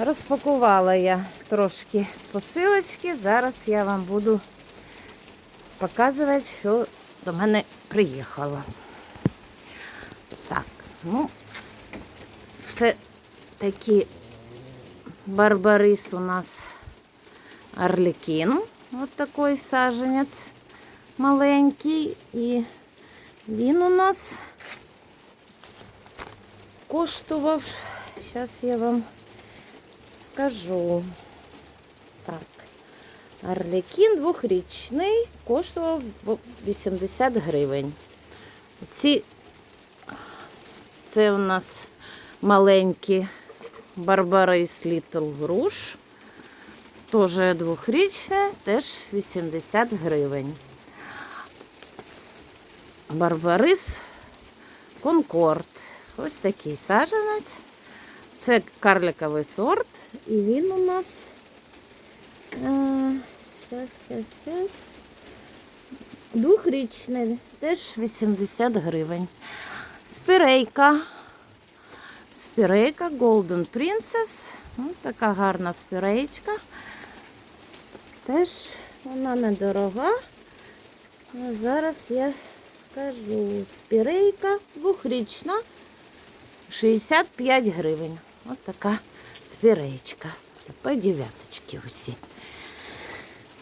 Розпакувала я трошки посилочки. Зараз я вам буду показувати, що до мене приїхало. Так, ну, це такі барбарис у нас Арлекін. Ось такий саженець маленький. І він у нас коштував. Зараз я вам скажу. Так. Арлекін двохрічний коштував 80 гривень. Ці це у нас маленькі Барбарис Little Rouge. Теж двохрічне, теж 80 гривень. Барбарис Конкорд. Ось такий саджанець. Це карликовий сорт. І він у нас. Зараз, зараз, зараз. Двохрічний, теж 80 гривень. Спірейка. Спірейка Golden Princess. Ось така гарна спіреєчка. Теж вона недорога. А зараз я скажу. Спірейка двохрічна. 65 гривень. Ось така спіреєчка. По дев'яточки усі.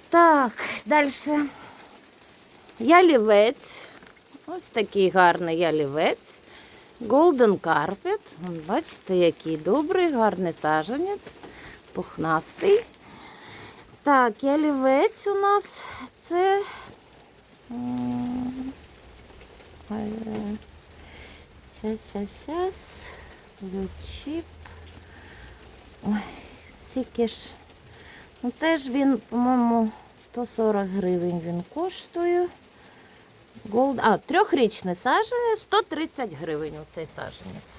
Так, далі. Ялівець. Ось такий гарний ялівець. Golden Carpet. Бачите, який добрий, гарний саженець. Пухнастий. Так, ялівець у нас це. е, Щас, щас, щас. Лючіп. Ой, стільки ж. Ну, теж він, по-моєму, 140 гривень він коштує. Голд... А, трьохрічний саджанець, 130 гривень оцей саджанець.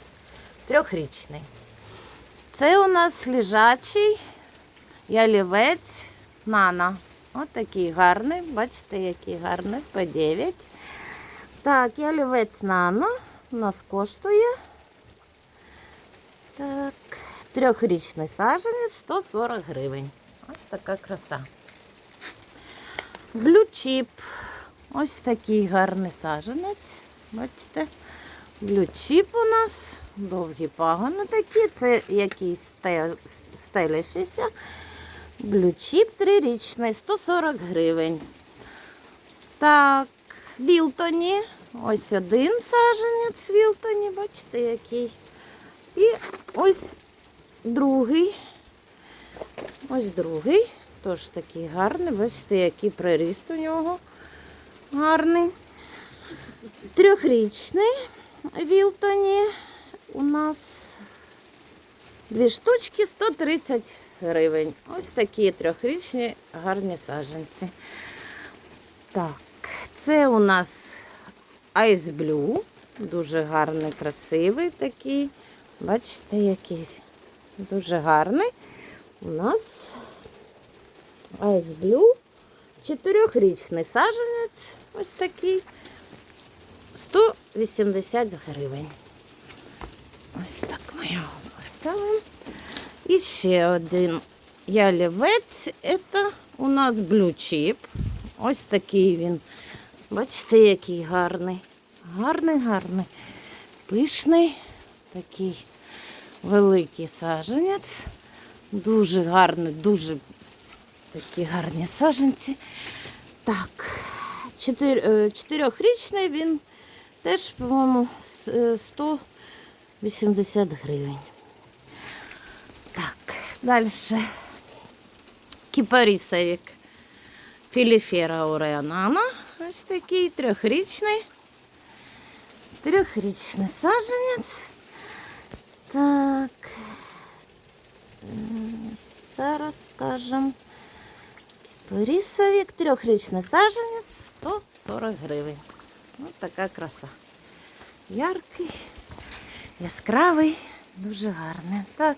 Трьохрічний. Це у нас лежачий ялівець нана. Ось такий гарний. Бачите, який гарний, по 9. Так, ялівець нано у нас коштує. Так, трьохрічний саджанець 140 гривень. Ось така краса. Блючіп. Ось такий гарний саджанець. Бачите? Блючіп у нас. Довгі пагони такі. Це якийсь сте- стелящийся. Блючіп трирічний, 140 гривень. Так, Вілтоні. Ось один саджанець Вілтоні, бачите, який. І ось другий. Ось другий. Теж такий гарний. Бачите, який приріст у нього гарний. Трьохрічний Вілтоні. У нас дві штучки 130 гривень. Ось такі трьохрічні гарні саджанці. Так, це у нас Ice Blue. Дуже гарний, красивий такий. Бачите, який дуже гарний. У нас Ice Blue. Чотирьохрічний саджанець. Ось такий. 180 гривень. Ось так ми його поставимо. І ще один ялівець. Це у нас блючіп. Ось такий він. Бачите, який гарний. Гарний, гарний. Пишний, такий великий саджанець. Дуже гарний, дуже такі гарні саджанці. Так, е, чотирьохрічний він теж, по-моєму, е, 180 гривень. Так, далі. Кіпарісовик Філіфера Ореанана. Ось такий трьохрічний. Трьохрічний саджанець. Так. Зараз скажемо. Кіпарісовик, трьохрічний саджанець, 140 гривень. Ось така краса. Яркий, яскравий, дуже гарний. Так.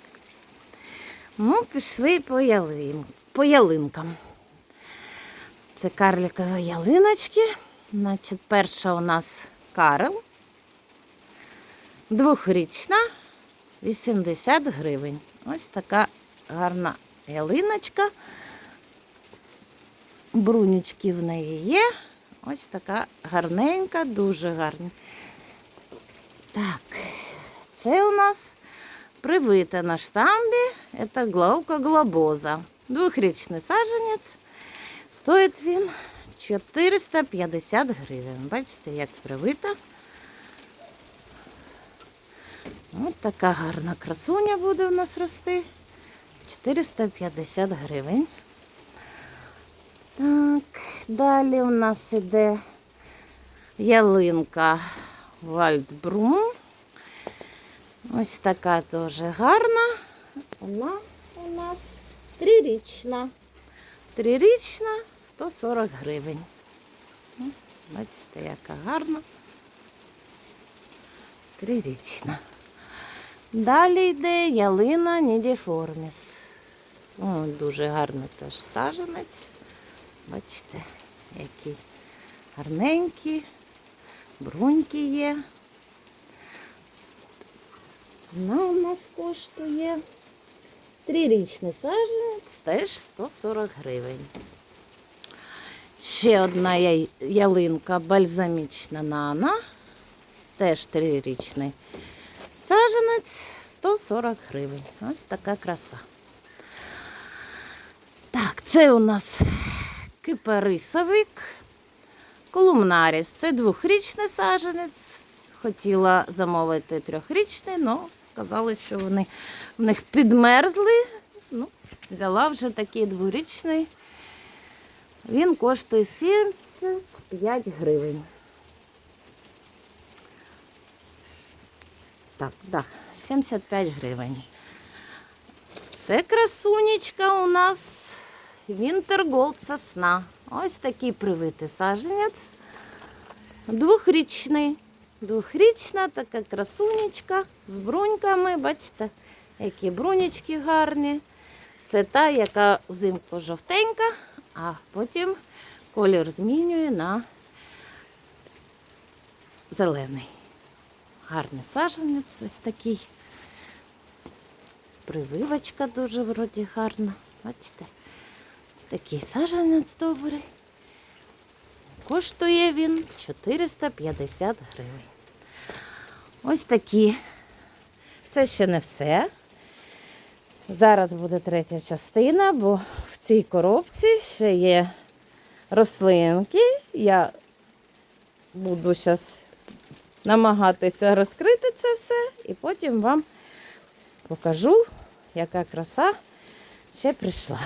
Ну, пішли по, ялин... по ялинкам. Це карликові ялиночки. Значить, перша у нас Карл. Двохрічна, 80 гривень. Ось така гарна ялиночка. Брунічки в неї є. Ось така гарненька, дуже гарна. Так, це у нас привита на штамбі. Це главка глобоза. Двохрічний саджанець. Стоїть він 450 гривень. Бачите, як привита. Ось така гарна красуня буде у нас рости. 450 гривень. Так, далі у нас іде ялинка Вальдбрум. Ось така теж гарна. Вона у нас трирічна. Трирічна 140 гривень. Бачите, яка гарна. Трирічна. Далі йде ялина Нідіформіс. О, дуже гарний теж саженець. Бачите, які гарненькі, бруньки є. Вона у нас коштує трирічний саженець, теж 140 гривень. Ще одна ялинка бальзамічна нана, теж трирічний саженець 140 гривень. Ось така краса. Так, це у нас кипарисовик, колумнаріс. Це двохрічний саженець. Хотіла замовити трьохрічний, але сказали, що вони в них підмерзли. Ну, взяла вже такий дворічний. Він коштує 75 гривень. Так, да, 75 гривень. Це красунечка у нас Вінтерголд сосна. Ось такий привитий саженець. Двохрічний. Двохрічна така красунечка з бруньками. Бачите, які брунечки гарні. Це та, яка взимку жовтенька, а потім колір змінює на зелений. Гарний саженець ось такий. Прививочка дуже вроді гарна. Бачите? Такий саженець добрий. Коштує він 450 гривень. Ось такі. Це ще не все. Зараз буде третя частина, бо в цій коробці ще є рослинки. Я буду зараз намагатися розкрити це все і потім вам покажу, яка краса ще прийшла.